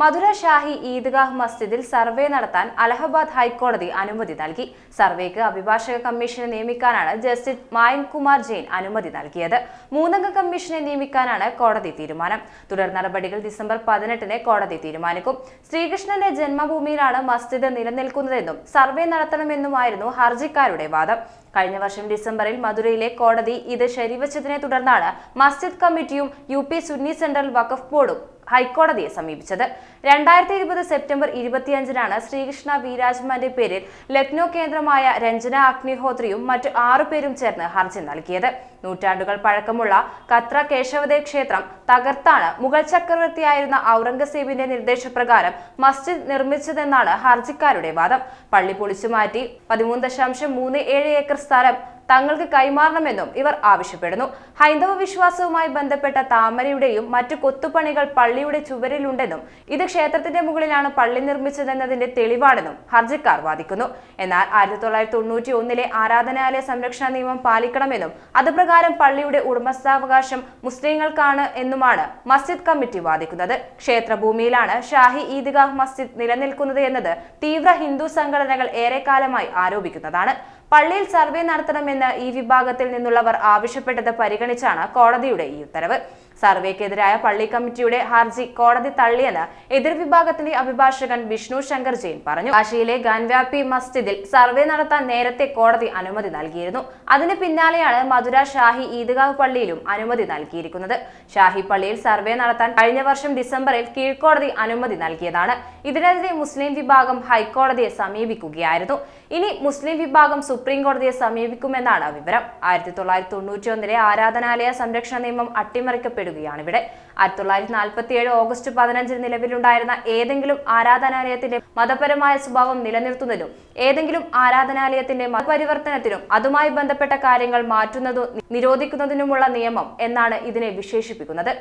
മധുര ഷാഹി ഈദ്ഗാഹ് മസ്ജിദിൽ സർവേ നടത്താൻ അലഹബാദ് ഹൈക്കോടതി അനുമതി നൽകി. സർവേക്ക് അഭിഭാഷക കമ്മീഷനെ നിയമിക്കാനാണ് ജസ്റ്റിസ് മായൻ കുമാർ ജെയിൻ അനുമതി നൽകിയത്. മൂന്നംഗ കമ്മീഷനെ നിയമിക്കാനാണ് കോടതി തീരുമാനം. തുടർ നടപടികൾ ഡിസംബർ പതിനെട്ടിന് കോടതി തീരുമാനിക്കും. ശ്രീകൃഷ്ണന്റെ ജന്മഭൂമിയിലാണ് മസ്ജിദ് നിലനിൽക്കുന്നതെന്നും സർവേ നടത്തണമെന്നുമായിരുന്നു ഹർജിക്കാരുടെ വാദം. കഴിഞ്ഞ വർഷം ഡിസംബറിൽ മധുരയിലെ കോടതി ഇത് ശരിവച്ചതിനെ തുടർന്നാണ് മസ്ജിദ് കമ്മിറ്റിയും U P Sunni central Waqf ബോർഡും ഹൈക്കോടതിയെ സമീപിച്ചത്. രണ്ടായിരത്തി ഇരുപത് സെപ്റ്റംബർ ഇരുപത്തിയഞ്ചിനാണ് ശ്രീകൃഷ്ണ വീരാജ്മാന്റെ പേരിൽ ലക്നോ കേന്ദ്രമായ രഞ്ജന അഗ്നിഹോത്രിയും മറ്റു ആറു പേരും ചേർന്ന് ഹർജി നൽകിയത്. നൂറ്റാണ്ടുകൾ പഴക്കമുള്ള കത്ര കേശവദേവ് ക്ഷേത്രം തകർത്താണ് മുഗൾ ചക്രവർത്തിയായിരുന്ന ഔറംഗസേബിന്റെ നിർദ്ദേശപ്രകാരം മസ്ജിദ് നിർമ്മിച്ചതെന്നാണ് ഹർജിക്കാരുടെ വാദം. പള്ളി പൊളിച്ചു മാറ്റി പതിമൂന്ന് ദശാംശം മൂന്ന് ഏഴ് ഏക്കർ സ്ഥലം തങ്ങൾക്ക് കൈമാറണമെന്നും ഇവർ ആവശ്യപ്പെടുന്നു. ഹൈന്ദവ വിശ്വാസവുമായി ബന്ധപ്പെട്ട താമരയുടെയും മറ്റു കൊത്തുപണികൾ പള്ളിയുടെ ചുവരിലുണ്ടെന്നും ഇത് ക്ഷേത്രത്തിന്റെ മുകളിലാണ് പള്ളി നിർമ്മിച്ചതെന്നതിന്റെ തെളിവാണെന്നും ഹർജിക്കാർ വാദിക്കുന്നു. എന്നാൽ ആയിരത്തി തൊള്ളായിരത്തി തൊണ്ണൂറ്റി ഒന്നിലെ ആരാധനാലയ സംരക്ഷണ നിയമം പാലിക്കണമെന്നും അതുപ്രകാരം പള്ളിയുടെ ഉടമസ്ഥാവകാശം മുസ്ലിങ്ങൾക്കാണ് എന്നുമാണ് മസ്ജിദ് കമ്മിറ്റി വാദിക്കുന്നത്. ക്ഷേത്രഭൂമിയിലാണ് ഷാഹി ഈദ്ഗാഹ് മസ്ജിദ് നിലനിൽക്കുന്നത് എന്നത് തീവ്ര ഹിന്ദു സംഘടനകൾ ഏറെക്കാലമായി ആരോപിക്കുന്നതാണ്. പള്ളിയിൽ സർവേ നടത്തണമെന്ന് ഈ വിഭാഗത്തിൽ നിന്നുള്ളവർ ആവശ്യപ്പെട്ടത് പരിഗണിച്ചാണ് കോടതിയുടെ ഈ ഉത്തരവ്. സർവേക്കെതിരായ പള്ളി കമ്മിറ്റിയുടെ ഹർജി കോടതി തള്ളിയെന്ന് എതിർ വിഭാഗത്തിന്റെ അഭിഭാഷകൻ വിഷ്ണു ശങ്കർ ജെയിൻ പറഞ്ഞു. കാശിയിലെ ഗാൻവ്യാപി മസ്ജിദിൽ സർവേ നടത്താൻ നേരത്തെ കോടതി അനുമതി നൽകിയിരുന്നു. അതിന് പിന്നാലെയാണ് മധുര ഷാഹി ഈദ്ഗാഹ് പള്ളിയിലും അനുമതി നൽകിയിരിക്കുന്നത്. ഷാഹി പള്ളിയിൽ സർവേ നടത്താൻ കഴിഞ്ഞ വർഷം ഡിസംബറിൽ കീഴ്ക്കോടതി അനുമതി നൽകിയതാണ്. ഇതിനെതിരെ മുസ്ലിം വിഭാഗം ഹൈക്കോടതിയെ സമീപിക്കുകയായിരുന്നു. ഇനി മുസ്ലിം വിഭാഗം സുപ്രീം കോടതിയെ സമീപിക്കുമെന്നാണ് വിവരം. ആയിരത്തി തൊള്ളായിരത്തി തൊണ്ണൂറ്റി ഒന്നിലെ ആരാധനാലയ സംരക്ഷണ നിയമം അട്ടിമറിക്കപ്പെടുകയാണ് ഇവിടെ. ആയിരത്തി തൊള്ളായിരത്തി നാൽപ്പത്തി ഏഴ് ഓഗസ്റ്റ് പതിനഞ്ചിന് നിലവിലുണ്ടായിരുന്ന ഏതെങ്കിലും ആരാധനാലയത്തിന്റെ മതപരമായ സ്വഭാവം നിലനിർത്തുന്നതിനും ഏതെങ്കിലും ആരാധനാലയത്തിന്റെ മതപരിവർത്തനത്തിനും അതുമായി ബന്ധപ്പെട്ട കാര്യങ്ങൾ മാറ്റുന്നതും നിരോധിക്കുന്നതിനുമുള്ള നിയമം എന്നാണ് ഇതിനെ വിശേഷിപ്പിക്കുന്നത്.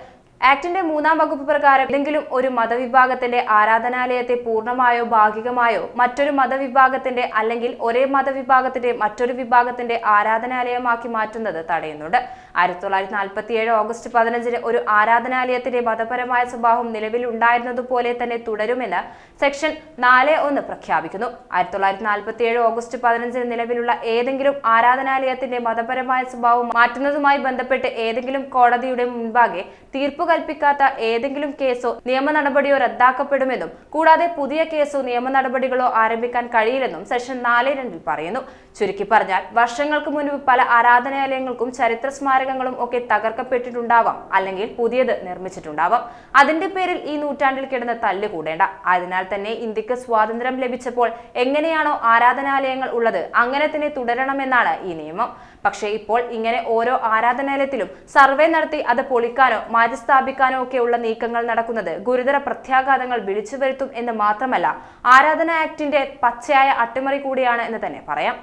ആക്ടിന്റെ മൂന്നാം വകുപ്പ് പ്രകാരം ഏതെങ്കിലും ഒരു മതവിഭാഗത്തിന്റെ ആരാധനാലയത്തെ പൂർണമായോ ഭാഗികമായോ മറ്റൊരു മതവിഭാഗത്തിന്റെ അല്ലെങ്കിൽ ഒരേ മതവിഭാഗത്തിന്റെ മറ്റൊരു വിഭാഗത്തിന്റെ ആരാധനാലയമാക്കി മാറ്റുന്നത് തടയുന്നുണ്ട്. ആയിരത്തി തൊള്ളായിരത്തി നാൽപ്പത്തി ഏഴ് ഓഗസ്റ്റ് പതിനഞ്ചിന് ഒരു ആരാധനാലയത്തിന്റെ മതപരമായ സ്വഭാവം നിലവിലുണ്ടായിരുന്നതുപോലെ തന്നെ തുടരുമെന്ന് സെക്ഷൻ നാല് ഒന്ന് പ്രഖ്യാപിക്കുന്നു. ആയിരത്തി തൊള്ളായിരത്തി നാൽപ്പത്തി ഏഴ് ഓഗസ്റ്റ് പതിനഞ്ചിന് നിലവിലുള്ള ഏതെങ്കിലും ആരാധനാലയത്തിന്റെ മതപരമായ സ്വഭാവം മാറ്റുന്നതുമായി ബന്ധപ്പെട്ട് ഏതെങ്കിലും കോടതിയുടെ മുൻപാകെ തീർപ്പ് കൽപ്പിക്കാത്ത ഏതെങ്കിലും കേസോ നിയമ നടപടിയോ റദ്ദാക്കപ്പെടുമെന്നും കൂടാതെ പുതിയ കേസോ നിയമ നടപടികളോ ആരംഭിക്കാൻ കഴിയില്ലെന്നും സെക്ഷൻ നാല് രണ്ടിൽ പറയുന്നു. ചുരുക്കി പറഞ്ഞാൽ വർഷങ്ങൾക്ക് മുൻപ് പല ആരാധനാലയങ്ങൾക്കും ചരിത്ര സ്മാരകങ്ങളും ഒക്കെ തകർക്കപ്പെട്ടിട്ടുണ്ടാവാം അല്ലെങ്കിൽ പുതിയത് നിർമ്മിച്ചിട്ടുണ്ടാവാം. അതിന്റെ പേരിൽ ഈ നൂറ്റാണ്ടിൽ കിടന്ന് തല്ലുകൂടേണ്ട. അതിനാൽ തന്നെ ഇന്ത്യയ്ക്ക് സ്വാതന്ത്ര്യം ലഭിച്ചപ്പോൾ എങ്ങനെയാണോ ആരാധനാലയങ്ങൾ ഉള്ളത് അങ്ങനെ തന്നെ തുടരണമെന്നാണ് ഈ നിയമം. പക്ഷേ ഇപ്പോൾ ഇങ്ങനെ ഓരോ ആരാധനാലയത്തിലും സർവേ നടത്തി അത് പൊളിക്കാനോ മാറ്റിസ്ഥാപിക്കാനോ ഒക്കെയുള്ള നീക്കങ്ങൾ നടക്കുന്നത് ഗുരുതര പ്രത്യാഘാതങ്ങൾ വിളിച്ചു വരുത്തും എന്ന് മാത്രമല്ല ആരാധന ആക്ടിന്റെ പച്ചയായ അട്ടിമറി കൂടിയാണ് എന്ന് തന്നെ പറയാം.